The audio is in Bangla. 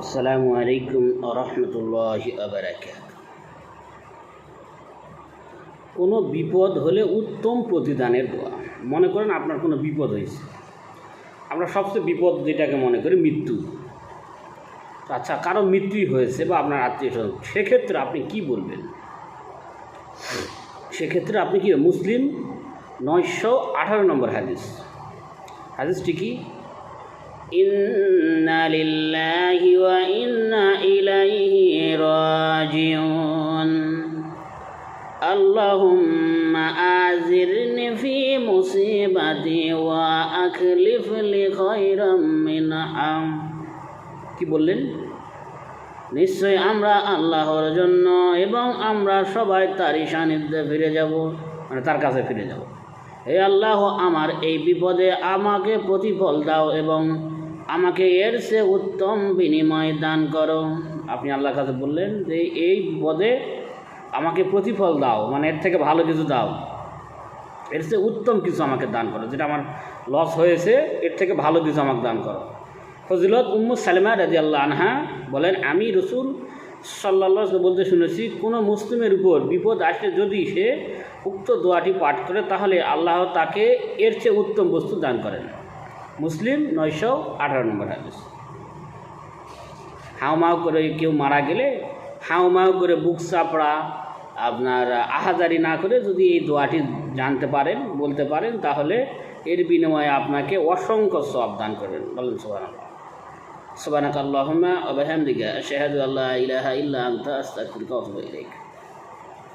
আসসালামু আলাইকুম রহমতুল্লাহ আবরাকাত। কোনো বিপদ হলে উত্তম প্রতিদানের দোয়া। মনে করেন আপনার কোনো বিপদ হয়েছে। আমরা সবচেয়ে বিপদ যেটাকে মনে করি মৃত্যু। আচ্ছা কারও মৃত্যুই হয়েছে বা আপনার আত্মীয় স্বজন, সেক্ষেত্রে আপনি কি বলবেন? সেক্ষেত্রে আপনি কি মুসলিম? নয়শো আঠারো নম্বর হাদিস। হাদিসটি কি? ইন্না লিল্লাহি ওয়া ইন্না ইলাইহি রাজিউন। আল্লাহুম্মা আজিরনি ফি মুসিবাতি ওয়া আখলিফ লি খায়রাম মিনহা। কি বললেন? নিশ্চয় আমরা আল্লাহর জন্য এবং আমরা সবাই তারই সান্নিধ্যে ফিরে যাব মানে তার কাছে ফিরে যাব। হে আল্লাহ, আমার এই বিপদে আমাকে প্রতিফল দাও এবং আমাকে এর সে উত্তম বিনিময় দান করো। আপনি আল্লাহর কাছে বললেন যে, এই পদে আমাকে প্রতিফল দাও মানে এর থেকে ভালো কিছু দাও। এর সে উত্তম কিছু আমাকে দান করো, যেটা আমার লস হয়েছে, এর থেকে ভালো কিছু আমাকে দান করো। ফজিলত উম্মু সালেমা রাজি আল্লাহ আনহা বলেন, আমি রসুল সাল্লাহ বলতে শুনেছি, কোনো মুসলিমের উপর বিপদ আসলে যদি সে উক্ত দোয়াটি পাঠ করে, তাহলে আল্লাহ তাকে এর চেয়ে উত্তম বস্তু দান করেন। মুসলিম নয়শো আঠারো নম্বর হাদিস। হাউমাউ করে কেউ মারা গেলে হাউমাউ করে বুক চাপড়া, আপনার আহাজারি না করে যদি এই দোয়াটি জানতে পারেন, বলতে পারেন, তাহলে এর বিনিময়ে আপনাকে অসংখ্য সব দান করবেন। বলেন সোহান সুবানাক আল্লাহুম্মা ওয়া বিহামদিকা, আশহাদু আল্লা ইলাহা ইল্লা আনতা আতুবু ইলাইক।